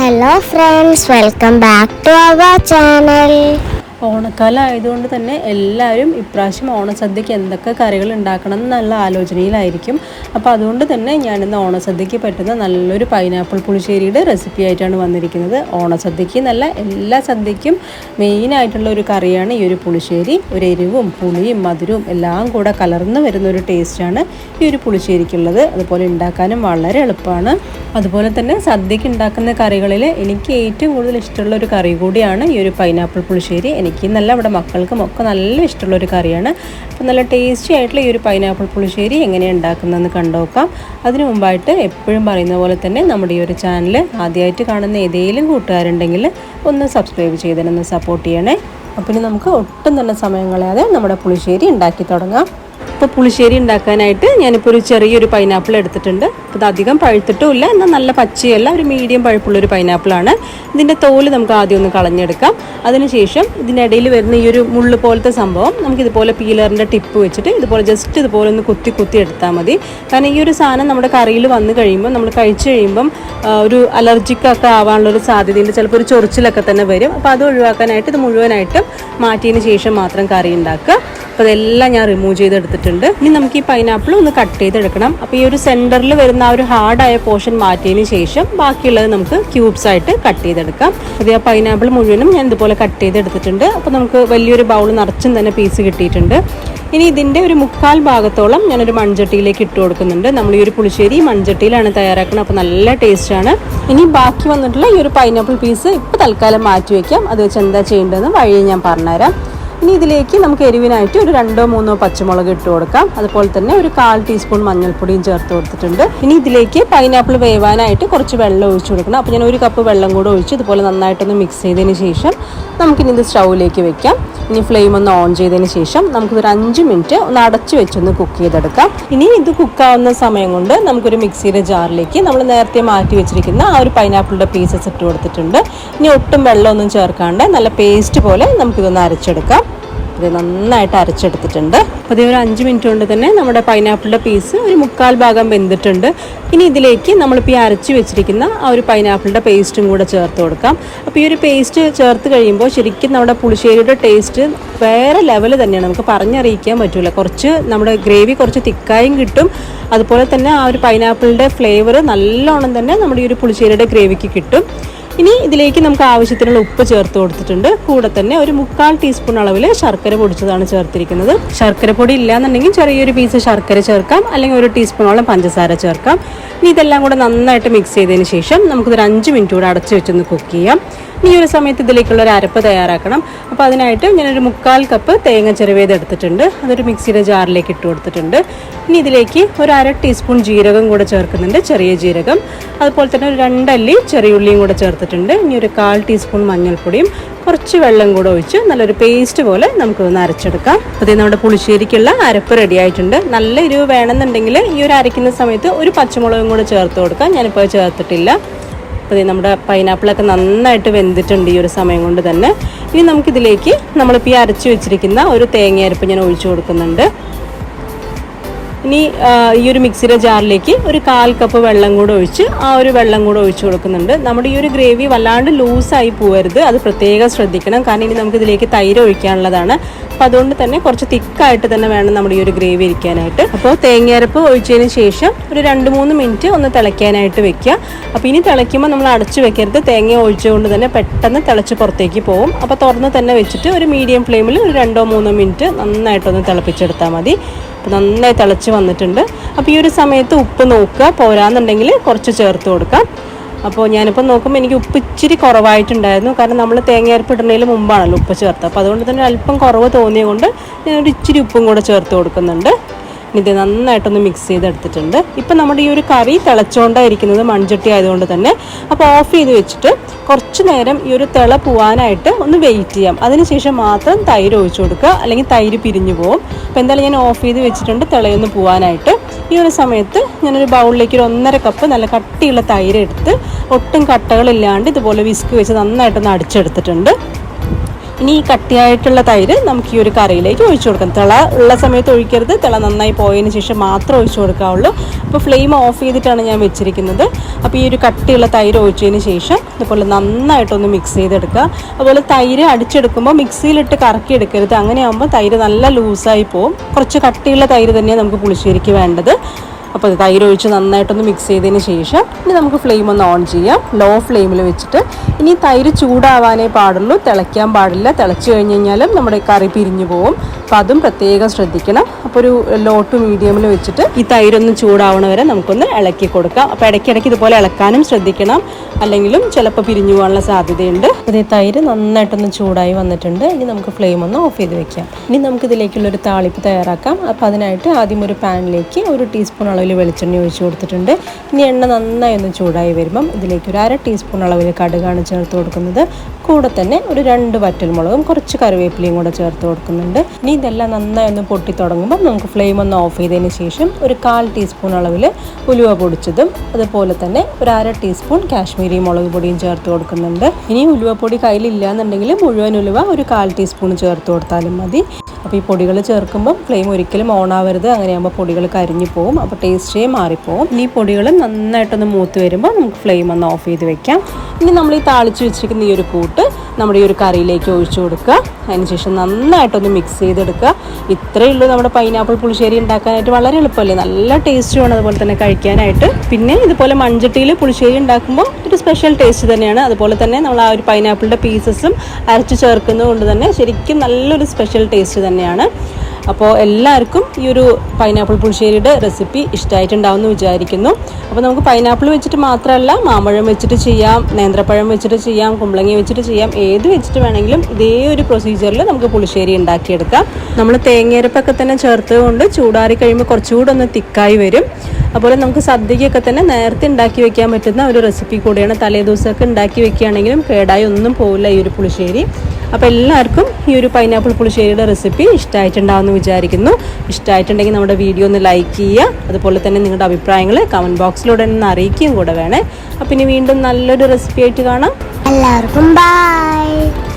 Hello friends welcome back to our channel ഓണക്കാലം ആയതുകൊണ്ട് തന്നെ എല്ലാവരും ഇപ്രാവശ്യം ഓണസദ്യക്ക് എന്തൊക്കെ കറികൾ ഉണ്ടാക്കണം എന്നുള്ള ആലോചനയിലായിരിക്കും. അപ്പോൾ അതുകൊണ്ട് തന്നെ ഞാനിന്ന് ഓണസദ്യക്ക് പറ്റുന്ന നല്ലൊരു പൈനാപ്പിൾ പുളിശ്ശേരിയുടെ റെസിപ്പി ആയിട്ടാണ് വന്നിരിക്കുന്നത്. ഓണസദ്യക്ക് നല്ല എല്ലാ സദ്യക്കും മെയിനായിട്ടുള്ള ഒരു കറിയാണ് ഈ ഒരു പുളിശ്ശേരി. ഒരു എരിവും പുളിയും മധുരവും എല്ലാം കൂടെ കലർന്ന് വരുന്ന ഒരു ടേസ്റ്റാണ് ഈ ഒരു പുളിശ്ശേരിക്കുള്ളത്. അതുപോലെ ഉണ്ടാക്കാനും വളരെ എളുപ്പമാണ്. അതുപോലെ തന്നെ സദ്യക്ക് ഉണ്ടാക്കുന്ന കറികളിൽ എനിക്ക് ഏറ്റവും കൂടുതൽ ഇഷ്ടമുള്ള ഒരു കറി കൂടിയാണ് ഈ ഒരു പൈനാപ്പിൾ പുളിശ്ശേരി. എനിക്ക് നല്ല അവിടെ മക്കൾക്കും ഒക്കെ നല്ല ഇഷ്ടമുള്ള ഒരു കറിയാണ്. അപ്പോൾ നല്ല ടേസ്റ്റി ആയിട്ടുള്ള ഈ ഒരു പൈനാപ്പിൾ പുളിശ്ശേരി എങ്ങനെയാണ് ഉണ്ടാക്കുന്നതെന്ന് കണ്ടുനോക്കാം അതിനു മുമ്പായിട്ട് എപ്പോഴും പറയുന്ന പോലെ തന്നെ നമ്മുടെ ഈ ഒരു ചാനൽ ആദ്യമായിട്ട് കാണുന്ന ഏതെങ്കിലും കൂട്ടുകാരുണ്ടെങ്കിൽ ഒന്ന് സബ്സ്ക്രൈബ് ചെയ്തതിനൊന്ന് സപ്പോർട്ട് ചെയ്യണേ. അപ്പോൾ ഇനി നമുക്ക് ഒട്ടും തന്നെ സമയം കളയാതെ നമ്മുടെ പുളിശ്ശേരി ഉണ്ടാക്കി തുടങ്ങാം. ഇപ്പോൾ പുളിശ്ശേരി ഉണ്ടാക്കാനായിട്ട് ഞാനിപ്പോൾ ഒരു ചെറിയൊരു പൈനാപ്പിൾ എടുത്തിട്ടുണ്ട്. അപ്പോൾ ഇത് അധികം പഴുത്തിട്ടും ഇല്ല എന്നാൽ നല്ല പച്ചയല്ല ഒരു മീഡിയം പഴുപ്പുള്ളൊരു പൈനാപ്പിളാണ് ഇതിന്റെ തോൽ നമുക്ക് ആദ്യം ഒന്ന് കളഞ്ഞെടുക്കാം. അതിനുശേഷം ഇതിനിടയിൽ വരുന്ന ഈ ഒരു മുള്ള് പോലത്തെ സംഭവം നമുക്ക് ഇതുപോലെ പീലറിന്റെ ടിപ്പ് വെച്ചിട്ട് ഇതുപോലെ ജസ്റ്റ് ഇതുപോലെ ഒന്ന് കുത്തി കുത്തി എടുത്താൽ മതി. കാരണം ഈ ഒരു സാധനം നമ്മുടെ കറിയിൽ വന്നു കഴിയുമ്പോൾ നമ്മൾ കഴിച്ചു കഴിയുമ്പം ഒരു അലർജിക്കൊക്കെ ആവാനുള്ള ഒരു സാധ്യതയുണ്ട്. ചിലപ്പോൾ ഒരു ചൊറിച്ചിലൊക്കെ തന്നെ വരും. അപ്പോൾ അത് ഒഴിവാക്കാനായിട്ട് ഇത് മുഴുവനായിട്ടും മാറ്റിയതിന് ശേഷം മാത്രം കറി ഉണ്ടാക്കുക. അപ്പോൾ ഇതെല്ലാം ഞാൻ റിമൂവ് ചെയ്തെടുത്തിട്ടുണ്ട് ഇനി നമുക്ക് ഈ പൈനാപ്പിൾ ഒന്ന് കട്ട് ചെയ്തെടുക്കണം. അപ്പോൾ ഈ ഒരു സെന്ററിൽ വരുന്ന ആ ഒരു ഹാർഡായ പോർഷൻ മാറ്റിയതിന് ശേഷം ബാക്കിയുള്ളത് നമുക്ക് ക്യൂബ്സ് ആയിട്ട് കട്ട് ചെയ്തെടുക്കാം. അതേ ആ പൈനാപ്പിൾ മുഴുവനും ഞാൻ ഇതുപോലെ കട്ട് ചെയ്തെടുത്തിട്ടുണ്ട്. അപ്പോൾ നമുക്ക് വലിയൊരു ബൗൾ നിറച്ചും തന്നെ പീസ് കിട്ടിയിട്ടുണ്ട്. ഇനി ഇതിന്റെ ഒരു മുക്കാൽ ഭാഗത്തോളം ഞാനൊരു മൺചട്ടിയിലേക്ക് ഇട്ട് കൊടുക്കുന്നുണ്ട്. നമ്മൾ ഈ ഒരു പുളിശ്ശേരി മൺചട്ടിയിലാണ് തയ്യാറാക്കുന്നത്. അപ്പോൾ നല്ല ടേസ്റ്റാണ് ഇനി ബാക്കി വന്നിട്ടുള്ള ഈ ഒരു പൈനാപ്പിൾ പീസ് ഇപ്പോൾ തൽക്കാലം മാറ്റി വയ്ക്കാം അത് വെച്ച് എന്താ ചെയ്യേണ്ടതെന്ന് വഴി ഞാൻ പറഞ്ഞുതരാം. ഇനി ഇതിലേക്ക് നമുക്ക് എരിവിനായിട്ട് ഒരു രണ്ടോ മൂന്നോ പച്ചമുളക് ഇട്ട് കൊടുക്കാം. അതുപോലെ തന്നെ ഒരു കാൽ ടീസ്പൂൺ മഞ്ഞൾപ്പൊടിയും ചേർത്ത് കൊടുത്തിട്ടുണ്ട്. ഇനി ഇതിലേക്ക് പൈനാപ്പിൾ വേവാനായിട്ട് കുറച്ച് വെള്ളം ഒഴിച്ചു കൊടുക്കണം. അപ്പോൾ ഞാൻ ഒരു കപ്പ് വെള്ളം കൂടെ ഒഴിച്ച് ഇതുപോലെ നന്നായിട്ടൊന്ന് മിക്സ് ചെയ്തതിന് ശേഷം നമുക്കിനി ഇത് സ്റ്റൗവിലേക്ക് വെക്കാം. ഇനി ഫ്ലെയിം ഒന്ന് ഓൺ ചെയ്തതിന് ശേഷം നമുക്കൊരു അഞ്ച് മിനിറ്റ് ഒന്ന് അടച്ചു വെച്ചൊന്ന് കുക്ക് ചെയ്തെടുക്കാം. ഇനി ഇത് കുക്കാവുന്ന സമയം കൊണ്ട് നമുക്കൊരു മിക്സിയുടെ ജാറിലേക്ക് നമ്മൾ നേരത്തെ മാറ്റി വെച്ചിരിക്കുന്ന ആ ഒരു പൈനാപ്പിളിന്റെ പീസസ് ഇട്ട് കൊടുത്തിട്ടുണ്ട്. ഇനി ഒട്ടും വെള്ളമൊന്നും ചേർക്കാണ്ട് നല്ല പേസ്റ്റ് പോലെ നമുക്കിതൊന്ന് അരച്ചെടുക്കാം. ഇത് നന്നായിട്ട് അരച്ചെടുത്തിട്ടുണ്ട്. ഇത് ഒരു അഞ്ച് മിനിറ്റ് കൊണ്ട് തന്നെ നമ്മുടെ പൈനാപ്പിളിന്റെ പീസ് ഒരു മുക്കാൽ ഭാഗം വെന്തിട്ടുണ്ട്. ഇനി ഇതിലേക്ക് നമ്മളിപ്പോൾ ഈ അരച്ച് വെച്ചിരിക്കുന്ന ആ ഒരു പൈനാപ്പിളിന്റെ പേസ്റ്റും കൂടെ ചേർത്ത് കൊടുക്കാം. അപ്പോൾ ഈ ഒരു പേസ്റ്റ് ചേർത്ത് കഴിയുമ്പോൾ ശരിക്കും നമ്മുടെ പുളിശ്ശേരിയുടെ ടേസ്റ്റ് വേറെ ലെവൽ തന്നെയാണ്. നമുക്ക് പറഞ്ഞറിയിക്കാൻ പറ്റില്ല കുറച്ച് നമ്മുടെ ഗ്രേവി കുറച്ച് തിക്കായും കിട്ടും. അതുപോലെ തന്നെ ആ ഒരു പൈനാപ്പിളിന്റെ ഫ്ലേവർ നല്ലോണം തന്നെ നമ്മുടെ ഈ ഒരു പുളിശ്ശേരിയുടെ ഗ്രേവിക്ക് കിട്ടും. ഇനി ഇതിലേക്ക് നമുക്ക് ആവശ്യത്തിനുള്ള ഉപ്പ് ചേർത്ത് കൊടുത്തിട്ടുണ്ട്. കൂടെ തന്നെ ഒരു മുക്കാൽ ടീസ്പൂൺ അളവിൽ ശർക്കര പൊടിച്ചതാണ് ചേർത്തിരിക്കുന്നത്. ശർക്കര പൊടി ഇല്ലാന്നുണ്ടെങ്കിൽ ചെറിയൊരു പീസ് ശർക്കര ചേർക്കാം. അല്ലെങ്കിൽ ഒരു ടീസ്പൂണോളം പഞ്ചസാര ചേർക്കാം. ഇനി ഇതെല്ലാം കൂടെ നന്നായിട്ട് മിക്സ് ചെയ്തതിന് ശേഷം നമുക്കിതൊരു അഞ്ച് മിനിറ്റ് കൂടെ അടച്ചു വെച്ചൊന്ന് കുക്ക് ചെയ്യാം. ഇനി ഒരു സമയത്ത് ഇതിലേക്കുള്ള ഒരു അരപ്പ് തയ്യാറാക്കണം. അപ്പോൾ അതിനായിട്ട് ഞാനൊരു മുക്കാൽ കപ്പ് തേങ്ങ ചെറുവേത് എടുത്തിട്ടുണ്ട്. അതൊരു മിക്സിയുടെ ജാറിലേക്ക് ഇട്ട് കൊടുത്തിട്ടുണ്ട്. ഇനി ഇതിലേക്ക് ഒരു അര ടീസ്പൂൺ ജീരകം കൂടെ ചേർക്കുന്നുണ്ട്. ചെറിയ ജീരകം. അതുപോലെ തന്നെ ഒരു രണ്ടല്ലി ചെറിയുള്ളിയും കൂടെ ചേർത്തിട്ടുണ്ട്. ഇനി ഒരു കാൽ ടീസ്പൂൺ മഞ്ഞൾപ്പൊടിയും കുറച്ച് വെള്ളം കൂടെ ഒഴിച്ച് നല്ലൊരു പേസ്റ്റ് പോലെ നമുക്കൊന്ന് അരച്ചെടുക്കാം. അതേ നമ്മുടെ പുളിശ്ശേരിക്കുള്ള അരപ്പ് റെഡി ആയിട്ടുണ്ട്. നല്ല എരിവ് വേണമെന്നുണ്ടെങ്കിൽ ഈ ഒരു അരയ്ക്കുന്ന സമയത്ത് ഒരു പച്ചമുളകും കൂടെ ചേർത്ത് കൊടുക്കാം. ഞാനിപ്പോൾ ചേർത്തിട്ടില്ല. അപ്പോൾ നമ്മുടെ പൈനാപ്പിളൊക്കെ നന്നായിട്ട് വെന്തിട്ടുണ്ട് ഈ ഒരു സമയം കൊണ്ട് തന്നെ. ഇനി നമുക്കിതിലേക്ക് നമ്മളിപ്പോൾ ഈ അരച്ച് വെച്ചിരിക്കുന്ന ഒരു തേങ്ങയരപ്പ് ഞാൻ ഒഴിച്ചു കൊടുക്കുന്നുണ്ട്. ഇനി ഈ ഒരു മിക്സിയുടെ ജാറിലേക്ക് ഒരു കാൽ കപ്പ് വെള്ളം കൂടെ ഒഴിച്ച് ആ ഒരു വെള്ളം കൂടെ ഒഴിച്ച് കൊടുക്കുന്നുണ്ട്. നമ്മുടെ ഈ ഒരു ഗ്രേവി വല്ലാണ്ട് ലൂസായി പോകരുത് അത് പ്രത്യേകം ശ്രദ്ധിക്കണം. കാരണം ഇനി നമുക്ക് ഇതിലേക്ക് തൈര് ഒഴിക്കാനുള്ളതാണ്. അപ്പോൾ അതുകൊണ്ട് തന്നെ കുറച്ച് തിക്കായിട്ട് തന്നെ വേണം നമ്മുടെ ഈ ഒരു ഗ്രേവി ഇരിക്കാനായിട്ട്. അപ്പോൾ തേങ്ങയരപ്പ് ഒഴിച്ചതിന് ശേഷം ഒരു രണ്ട് മൂന്ന് മിനിറ്റ് ഒന്ന് തിളയ്ക്കാനായിട്ട് വെക്കുക. അപ്പോൾ ഇനി തിളയ്ക്കുമ്പോൾ നമ്മൾ അടച്ചു വെക്കരുത്. തേങ്ങ ഒഴിച്ചുകൊണ്ട് തന്നെ പെട്ടെന്ന് തിളച്ച് പുറത്തേക്ക് പോകും അപ്പോൾ തുറന്ന് തന്നെ വെച്ചിട്ട് ഒരു മീഡിയം ഫ്ലെയിമിൽ ഒരു രണ്ടോ മൂന്നോ മിനിറ്റ് നന്നായിട്ടൊന്ന് തിളപ്പിച്ചെടുത്താൽ മതി. അപ്പോൾ നന്നായി തിളച്ച് വന്നിട്ടുണ്ട്. അപ്പോൾ ഈ ഒരു സമയത്ത് ഉപ്പ് നോക്കുക. പോരാന്നുണ്ടെങ്കിൽ കുറച്ച് ചേർത്ത് കൊടുക്കാം. അപ്പോൾ ഞാനിപ്പോൾ നോക്കുമ്പോൾ എനിക്ക് ഉപ്പ് ഇച്ചിരി കുറവായിട്ടുണ്ടായിരുന്നു. കാരണം നമ്മൾ തേങ്ങയരപ്പ് ഇടുന്നതിന് മുമ്പാണല്ലോ ഉപ്പ് ചേർത്തത് അപ്പോൾ അതുകൊണ്ട് തന്നെ അല്പം കുറവ് തോന്നിയതുകൊണ്ട് ഞാൻ ഒരു ഇച്ചിരി ഉപ്പും കൂടെ ചേർത്ത് കൊടുക്കുന്നുണ്ട്. ഇത് നന്നായിട്ടൊന്ന് മിക്സ് ചെയ്തെടുത്തിട്ടുണ്ട്. ഇപ്പം നമ്മുടെ ഈ ഒരു കറി തിളച്ചുകൊണ്ടായിരിക്കുന്നത് മൺചട്ടി ആയതുകൊണ്ട് തന്നെ. അപ്പോൾ ഓഫ് ചെയ്ത് വെച്ചിട്ട് കുറച്ച് നേരം ഈ ഒരു തിള പോവാനായിട്ട് ഒന്ന് വെയിറ്റ് ചെയ്യാം. അതിനുശേഷം മാത്രം തൈര് ഒഴിച്ചു കൊടുക്കുക. അല്ലെങ്കിൽ തൈര് പിരിഞ്ഞു പോകും അപ്പോൾ എന്തായാലും ഞാൻ ഓഫ് ചെയ്ത് വെച്ചിട്ടുണ്ട് തിളയൊന്ന് പോവാനായിട്ട്. ഈ ഒരു സമയത്ത് ഞാനൊരു ബൗളിലേക്ക് ഒരു ഒന്നര കപ്പ് നല്ല കട്ടിയുള്ള തൈര് എടുത്ത് ഒട്ടും കട്ടകളില്ലാണ്ട് ഇതുപോലെ വിസ്ക് വെച്ച് നന്നായിട്ടൊന്ന് അടിച്ചെടുത്തിട്ടുണ്ട്. ഇനി ഈ കട്ടിയായിട്ടുള്ള തൈര് നമുക്ക് ഈ ഒരു കറിയിലേക്ക് ഒഴിച്ചു കൊടുക്കാം. തിള ഉള്ള സമയത്ത് ഒഴിക്കരുത്. തിള നന്നായി പോയതിന് ശേഷം മാത്രം ഒഴിച്ചു കൊടുക്കാവുള്ളൂ. അപ്പോൾ ഫ്ലെയിം ഓഫ് ചെയ്തിട്ടാണ് ഞാൻ വെച്ചിരിക്കുന്നത്. അപ്പോൾ ഈ ഒരു കട്ടിയുള്ള തൈര് ഒഴിച്ചതിന് ശേഷം ഇതുപോലെ നന്നായിട്ടൊന്ന് മിക്സ് ചെയ്തെടുക്കുക. അതുപോലെ തൈര് അടിച്ചെടുക്കുമ്പോൾ മിക്സിയിലിട്ട് കറക്കി എടുക്കരുത് അങ്ങനെയാകുമ്പോൾ തൈര് നല്ല ലൂസായി പോകും കുറച്ച് കട്ടിയുള്ള തൈര് തന്നെയാണ് നമുക്ക് പുളിശ്ശേരിക്ക് വേണ്ടത്. അപ്പോൾ തൈര് ഒഴിച്ച് നന്നായിട്ടൊന്ന് മിക്സ് ചെയ്തതിന് ശേഷം ഇനി നമുക്ക് ഫ്ലെയിം ഒന്ന് ഓൺ ചെയ്യാം. ലോ ഫ്ലെയിമിൽ വെച്ചിട്ട് ഇനി തൈര് ചൂടാവാനേ പാടുള്ളൂ. തിളയ്ക്കാൻ പാടില്ല. തിളച്ച് കഴിഞ്ഞ് കഴിഞ്ഞാലും നമ്മുടെ കറി പിരിഞ്ഞു പോകും അപ്പോൾ അതും പ്രത്യേകം ശ്രദ്ധിക്കണം. അപ്പോൾ ഒരു ലോ ടു മീഡിയമിൽ വെച്ചിട്ട് ഈ തൈരൊന്ന് ചൂടാവണ വരെ നമുക്കൊന്ന് ഇളക്കി കൊടുക്കാം. അപ്പോൾ ഇടയ്ക്കിടയ്ക്ക് ഇതുപോലെ ഇളക്കാനും ശ്രദ്ധിക്കണം. അല്ലെങ്കിലും ചിലപ്പോൾ പിരിഞ്ഞു പോകാനുള്ള സാധ്യതയുണ്ട്. അപ്പോൾ ഈ തൈര് നന്നായിട്ടൊന്ന് ചൂടായി വന്നിട്ടുണ്ട്. ഇനി നമുക്ക് ഫ്ലെയിം ഒന്ന് ഓഫ് ചെയ്ത് വെക്കാം. ഇനി നമുക്ക് ഇതിലേക്കുള്ളൊരു താളിപ്പ് തയ്യാറാക്കാം. അപ്പോൾ അതിനായിട്ട് ആദ്യം ഒരു പാനിലേക്ക് ഒരു ടീസ്പൂൺ അളവിൽ വെളിച്ചെണ്ണ ഒഴിച്ച് കൊടുത്തിട്ടുണ്ട്. ഇനി എണ്ണ നന്നായി ഒന്ന് ചൂടായി വരുമ്പം ഇതിലേക്ക് ഒരു അര ടീസ്പൂൺ അളവിൽ കടുകാണ് ചേർത്ത് കൊടുക്കുന്നത്. കൂടെ തന്നെ ഒരു രണ്ട് വറ്റൽമുളകും കുറച്ച് കറിവേപ്പിലയും കൂടെ ചേർത്ത് കൊടുക്കുന്നുണ്ട്. ഇനി ഇതെല്ലാം നന്നായി ഒന്ന് പൊട്ടി തുടങ്ങുമ്പോൾ നമുക്ക് ഫ്ലെയിം ഒന്ന് ഓഫ് ചെയ്തതിന് ശേഷം ഒരു കാൽ ടീസ്പൂൺ അളവിൽ ഉലുവ പൊടിച്ചതും അതുപോലെ തന്നെ ഒരു അര ടീസ്പൂൺ കാശ്മീരി മുളക് പൊടിയും ചേർത്ത് കൊടുക്കുന്നുണ്ട്. ഇനി ഉലുവപ്പൊടി കയ്യിലില്ല എന്നുണ്ടെങ്കിൽ മുഴുവൻ ഉലുവ ഒരു കാൽ ടീസ്പൂൺ ചേർത്ത് കൊടുത്താലും മതി. അപ്പോൾ ഈ പൊടികൾ ചേർക്കുമ്പോൾ ഫ്ലെയിം ഒരിക്കലും ഓൺ ആവരുത്. അങ്ങനെയാകുമ്പോൾ പൊടികൾ കരിഞ്ഞു പോകും അപ്പോൾ ടേസ്റ്റേ മാറിപ്പോവും. ഈ പൊടികൾ നന്നായിട്ടൊന്ന് മൂത്ത് വരുമ്പോൾ നമുക്ക് ഫ്ലെയിം ഒന്ന് ഓഫ് ചെയ്ത് വെക്കാം. ഇനി നമ്മൾ ഈ താളിച്ച് വെച്ചിരിക്കുന്ന ഈ ഒരു കൂട്ട് നമ്മുടെ ഈ ഒരു കറിയിലേക്ക് ഒഴിച്ചു കൊടുക്കുക. അതിനുശേഷം നന്നായിട്ടൊന്ന് മിക്സ് ചെയ്തെടുക്കുക. ഇത്രയേ ഉള്ളൂ നമ്മുടെ പൈനാപ്പിൾ പുളിശ്ശേരി ഉണ്ടാക്കാനായിട്ട് വളരെ എളുപ്പമല്ലേ? നല്ല ടേസ്റ്റുമാണ് അതുപോലെ തന്നെ കഴിക്കാനായിട്ട്. പിന്നെ ഇതുപോലെ മൺചട്ടിയിൽ പുളിശ്ശേരി ഉണ്ടാക്കുമ്പോൾ ഒരു സ്പെഷ്യൽ ടേസ്റ്റ് തന്നെയാണ്. അതുപോലെ തന്നെ നമ്മൾ ആ ഒരു പൈനാപ്പിളിന്റെ പീസസും അരച്ച് ചേർക്കുന്നത് കൊണ്ട് തന്നെ ശരിക്കും നല്ലൊരു സ്പെഷ്യൽ ടേസ്റ്റ് തന്നെയാണ്. അപ്പോൾ എല്ലാവർക്കും ഈ ഒരു പൈനാപ്പിൾ പുളിശ്ശേരിയുടെ റെസിപ്പി ഇഷ്ടമായിട്ടുണ്ടാവും എന്ന് വിചാരിക്കുന്നു. അപ്പോൾ നമുക്ക് പൈനാപ്പിൾ വെച്ചിട്ട് മാത്രമല്ല മാമ്പഴം വെച്ചിട്ട് ചെയ്യാം നേന്ത്രപ്പഴം വെച്ചിട്ട് ചെയ്യാം കുമ്പളങ്ങി വെച്ചിട്ട് ചെയ്യാം ഏത് വെച്ചിട്ട് വേണമെങ്കിലും ഇതേ ഒരു പ്രൊസീജിയറിൽ നമുക്ക് പുളിശ്ശേരി ഉണ്ടാക്കിയെടുക്കാം. നമ്മൾ തേങ്ങയരപ്പൊക്കെ തന്നെ ചേർത്തുകൊണ്ട് ചൂടാറി കഴിയുമ്പോൾ കുറച്ചുകൂടെ ഒന്ന് തിക്കായി വരും. അതുപോലെ നമുക്ക് സദ്യക്കൊക്കെ തന്നെ നേരത്തെ ഉണ്ടാക്കി വെക്കാൻ പറ്റുന്ന ഒരു റെസിപ്പി കൂടിയാണ്. തലേദിവസമൊക്കെ ഉണ്ടാക്കി വെക്കുകയാണെങ്കിലും കേടായി ഒന്നും പോവില്ല ഈ ഒരു പുളിശ്ശേരി. അപ്പോൾ എല്ലാവർക്കും ഈ ഒരു പൈനാപ്പിൾ പുളിശ്ശേരിയുടെ റെസിപ്പി ഇഷ്ടമായിട്ടുണ്ടാവുമെന്ന് വിചാരിക്കുന്നു. ഇഷ്ടമായിട്ടുണ്ടെങ്കിൽ നമ്മുടെ വീഡിയോ ഒന്ന് ലൈക്ക് ചെയ്യുക. അതുപോലെ തന്നെ നിങ്ങളുടെ അഭിപ്രായങ്ങൾ കമന്റ് ബോക്സിലൂടെ ഒന്ന് അറിയിക്കുകയും കൂടെ വേണേ. അപ്പം ഇനി വീണ്ടും നല്ലൊരു റെസിപ്പി ആയിട്ട് കാണാം. എല്ലാവർക്കും ബൈ